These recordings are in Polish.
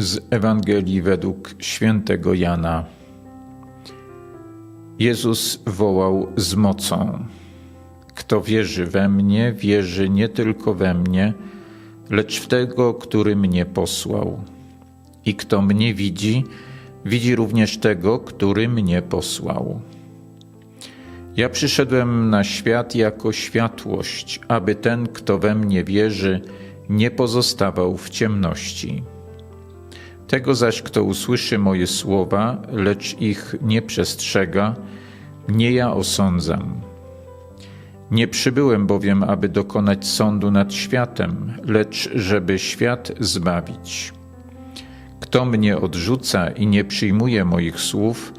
z Ewangelii według świętego Jana. Jezus wołał z mocą: Kto wierzy we mnie, wierzy nie tylko we mnie, lecz w tego, który mnie posłał. I kto mnie widzi, widzi również tego, który mnie posłał. Ja przyszedłem na świat jako światłość, aby ten, kto we mnie wierzy, nie pozostawał w ciemności. Tego zaś, kto usłyszy moje słowa, lecz ich nie przestrzega, nie ja osądzam. Nie przybyłem bowiem, aby dokonać sądu nad światem, lecz żeby świat zbawić. Kto mnie odrzuca i nie przyjmuje moich słów,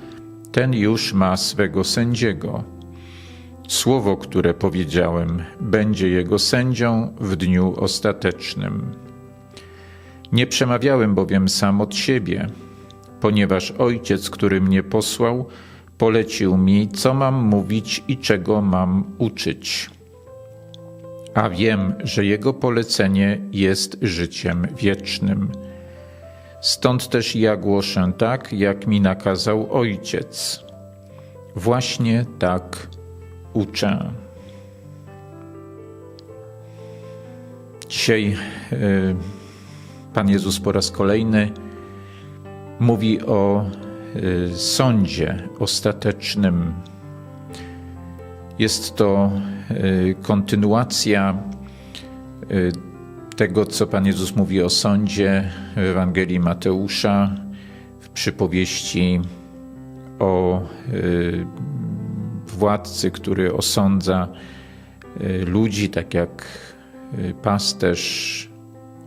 ten już ma swego sędziego. Słowo, które powiedziałem, będzie jego sędzią w dniu ostatecznym. Nie przemawiałem bowiem sam od siebie, ponieważ Ojciec, który mnie posłał, polecił mi, co mam mówić i czego mam uczyć. A wiem, że Jego polecenie jest życiem wiecznym. Stąd też ja głoszę tak, jak mi nakazał Ojciec. Właśnie tak uczę. Dzisiaj y, Pan Jezus po raz kolejny mówi o y, sądzie ostatecznym. Jest to y, kontynuacja tego, co Pan Jezus mówi o sądzie w Ewangelii Mateusza, w przypowieści o władcy, który osądza y, ludzi, tak jak y, pasterz,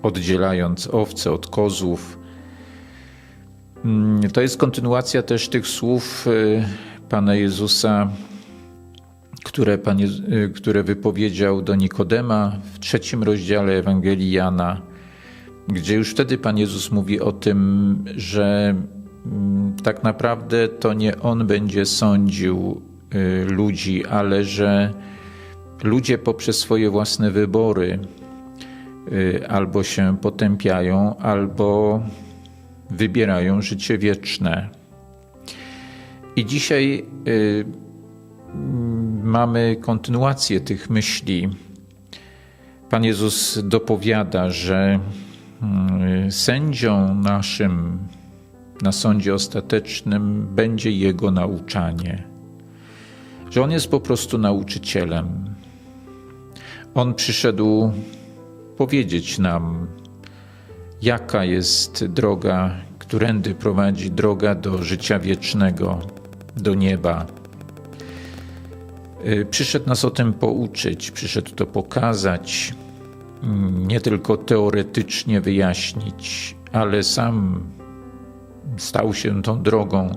oddzielając owce od kozłów. Mm, to jest kontynuacja też tych słów y, Pana Jezusa, które, Pan, które wypowiedział do Nikodema w trzecim rozdziale Ewangelii Jana, gdzie już wtedy Pan Jezus mówi o tym, że mm, tak naprawdę to nie On będzie sądził Y, ludzi, ale że ludzie poprzez swoje własne wybory y, albo się potępiają, albo wybierają życie wieczne. I dzisiaj y, mamy kontynuację tych myśli. Pan Jezus dopowiada, że sędzią naszym na sądzie ostatecznym będzie Jego nauczanie że on jest po prostu nauczycielem. On przyszedł powiedzieć nam, jaka jest droga, którędy prowadzi droga do życia wiecznego, do nieba. Y, przyszedł nas o tym pouczyć, przyszedł to pokazać, mm, nie tylko teoretycznie wyjaśnić, ale sam stał się tą drogą.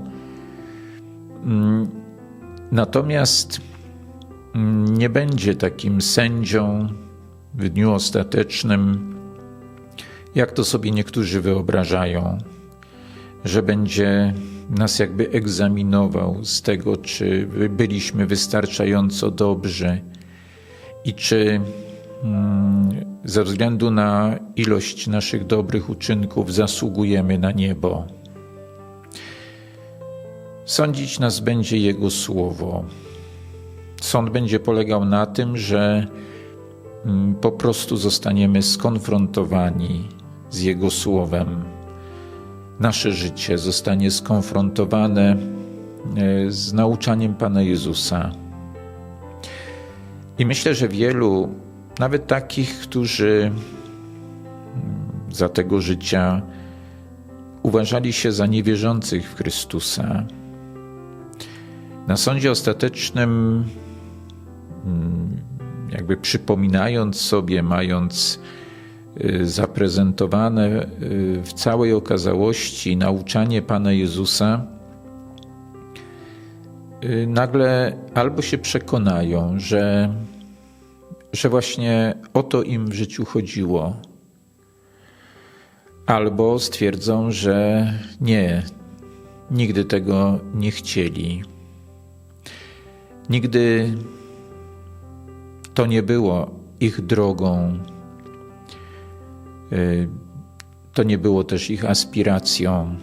Mm, Natomiast mm, nie będzie takim sędzią w dniu ostatecznym, jak to sobie niektórzy wyobrażają, że będzie nas jakby egzaminował z tego, czy byliśmy wystarczająco dobrzy i czy mm, ze względu na ilość naszych dobrych uczynków zasługujemy na niebo. Sądzić nas będzie Jego słowo. Sąd będzie polegał na tym, że po prostu zostaniemy skonfrontowani z Jego słowem. Nasze życie zostanie skonfrontowane e, z nauczaniem Pana Jezusa. I myślę, że wielu, nawet takich, którzy mm, za tego życia uważali się za niewierzących w Chrystusa, na sądzie ostatecznym, mm, jakby przypominając sobie, mając y, zaprezentowane y, w całej okazałości nauczanie Pana Jezusa, y, nagle albo się przekonają, że, że właśnie o to im w życiu chodziło, albo stwierdzą, że nie, nigdy tego nie chcieli. Nigdy to nie było ich drogą. Y, to nie było też ich aspiracją.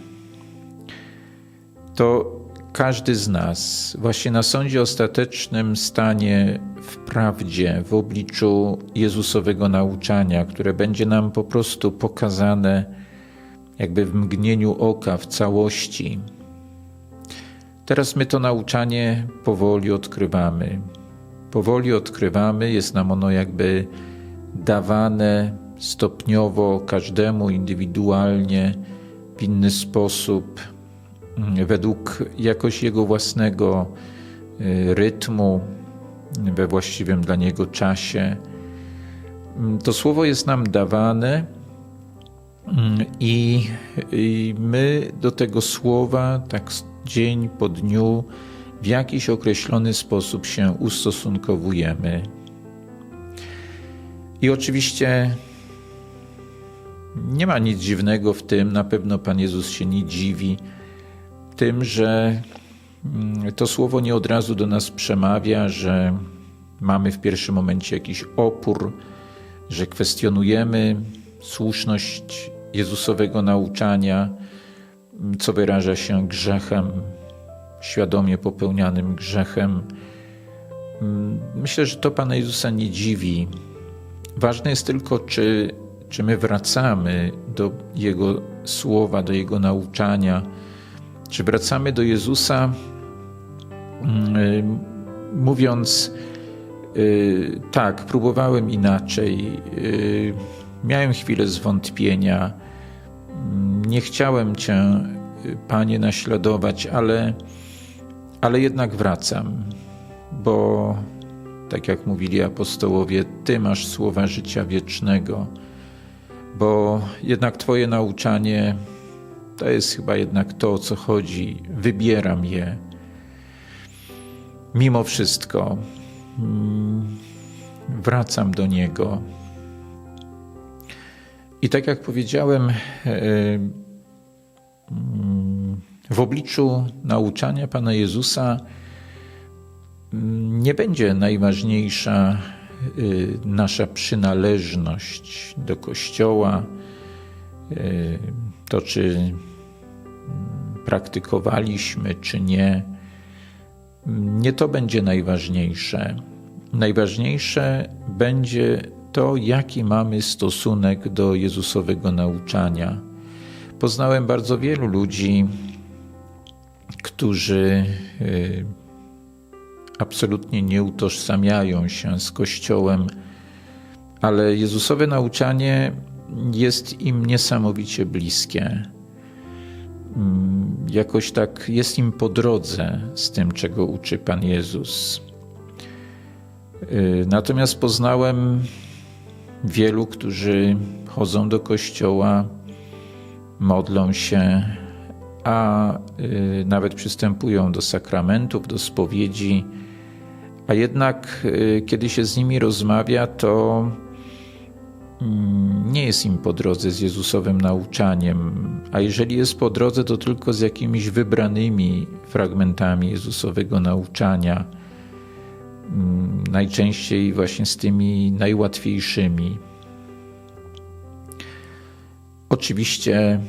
To każdy z nas właśnie na sądzie ostatecznym stanie w prawdzie, w obliczu Jezusowego nauczania, które będzie nam po prostu pokazane jakby w mgnieniu oka, w całości. Teraz my to nauczanie powoli odkrywamy. Powoli odkrywamy, jest nam ono jakby dawane stopniowo każdemu indywidualnie, w inny sposób, mm, według jakoś jego własnego y, rytmu, we właściwym dla niego czasie. Mm, to słowo jest nam dawane mm, i, i my do tego słowa tak dzień po dniu w jakiś określony sposób się ustosunkowujemy. I oczywiście nie ma nic dziwnego w tym, na pewno Pan Jezus się nie dziwi tym, że mm, to słowo nie od razu do nas przemawia, że mamy w pierwszym momencie jakiś opór, że kwestionujemy słuszność Jezusowego nauczania, co wyraża się grzechem, świadomie popełnianym grzechem. Myślę, że to Pana Jezusa nie dziwi. Ważne jest tylko, czy, czy my wracamy do Jego słowa, do Jego nauczania, czy wracamy do Jezusa, mm, mówiąc, y, tak, próbowałem inaczej, y, miałem chwilę zwątpienia, mm, nie chciałem Cię, Panie, naśladować, ale, ale jednak wracam, bo tak jak mówili apostołowie, Ty masz słowa życia wiecznego, bo jednak Twoje nauczanie to jest chyba jednak to, o co chodzi. Wybieram je. Mimo wszystko mm, wracam do Niego. I tak jak powiedziałem, e, mm, w obliczu nauczania Pana Jezusa, nie będzie najważniejsza y, nasza przynależność do Kościoła, y, to czy praktykowaliśmy, czy nie. Nie to będzie najważniejsze. Najważniejsze będzie to, jaki mamy stosunek do Jezusowego nauczania. Poznałem bardzo wielu ludzi, którzy y, absolutnie nie utożsamiają się z Kościołem, ale Jezusowe nauczanie jest im niesamowicie bliskie. Mm, jakoś tak jest im po drodze z tym, czego uczy Pan Jezus. Y, natomiast poznałem wielu, którzy chodzą do kościoła, modlą się, a y, nawet przystępują do sakramentów, do spowiedzi a jednak, y, kiedy się z nimi rozmawia, to mm, nie jest im po drodze z Jezusowym nauczaniem, a jeżeli jest po drodze, to tylko z jakimiś wybranymi fragmentami Jezusowego nauczania, mm, najczęściej właśnie z tymi najłatwiejszymi. Oczywiście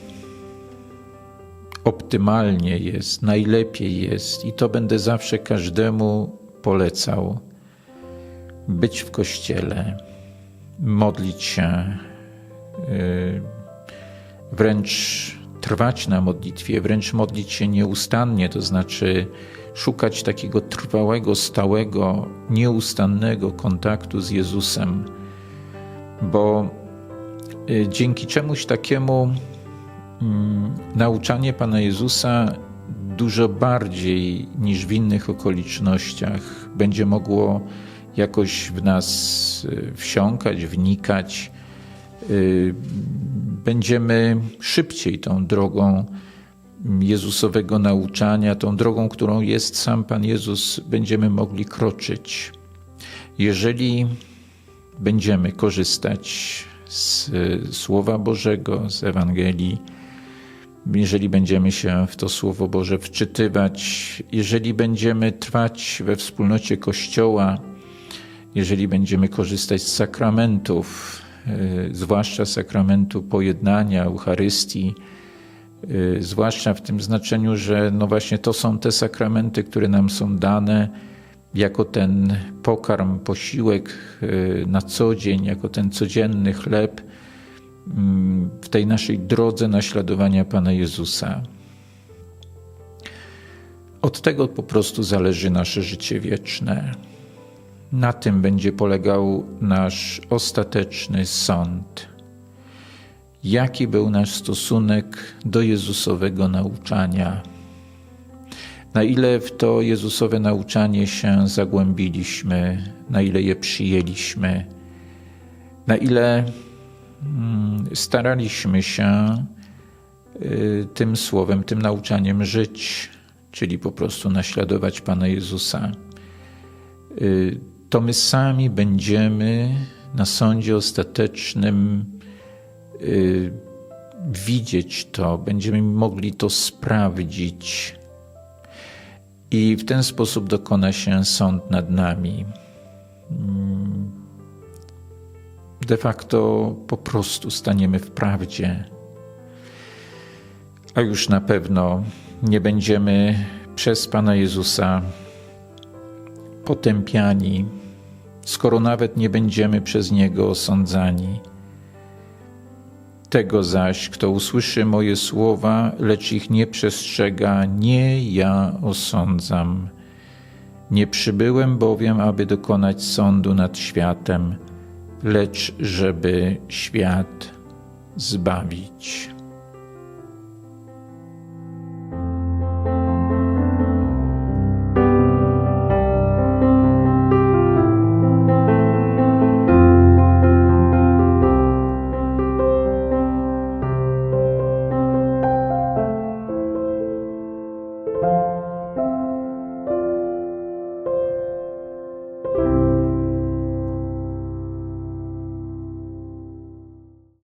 optymalnie jest, najlepiej jest i to będę zawsze każdemu polecał. Być w kościele, modlić się, y, wręcz trwać na modlitwie, wręcz modlić się nieustannie, to znaczy szukać takiego trwałego, stałego, nieustannego kontaktu z Jezusem, bo y, dzięki czemuś takiemu nauczanie Pana Jezusa dużo bardziej niż w innych okolicznościach będzie mogło jakoś w nas y, wsiąkać, wnikać. Y, będziemy szybciej tą drogą Jezusowego nauczania, tą drogą, którą jest sam Pan Jezus, będziemy mogli kroczyć. Jeżeli będziemy korzystać z Słowa Bożego, z Ewangelii, jeżeli będziemy się w to Słowo Boże wczytywać, jeżeli będziemy trwać we wspólnocie Kościoła, jeżeli będziemy korzystać z sakramentów, y, zwłaszcza sakramentu pojednania, Eucharystii, y, zwłaszcza w tym znaczeniu, że no właśnie to są te sakramenty, które nam są dane jako ten pokarm, posiłek y, na co dzień, jako ten codzienny chleb w tej naszej drodze naśladowania Pana Jezusa. Od tego po prostu zależy nasze życie wieczne. Na tym będzie polegał nasz ostateczny sąd. Jaki był nasz stosunek do Jezusowego nauczania? Na ile w to Jezusowe nauczanie się zagłębiliśmy, na ile je przyjęliśmy, na ile mm, staraliśmy się y, tym słowem, tym nauczaniem żyć, czyli po prostu naśladować Pana Jezusa. Y, to my sami będziemy na sądzie ostatecznym y, widzieć to, będziemy mogli to sprawdzić. I w ten sposób dokona się sąd nad nami. De facto po prostu staniemy w prawdzie, a już na pewno nie będziemy przez Pana Jezusa potępiani, skoro nawet nie będziemy przez Niego osądzani. Tego zaś, kto usłyszy moje słowa, lecz ich nie przestrzega, nie ja osądzam. Nie przybyłem bowiem, aby dokonać sądu nad światem, lecz żeby świat zbawić.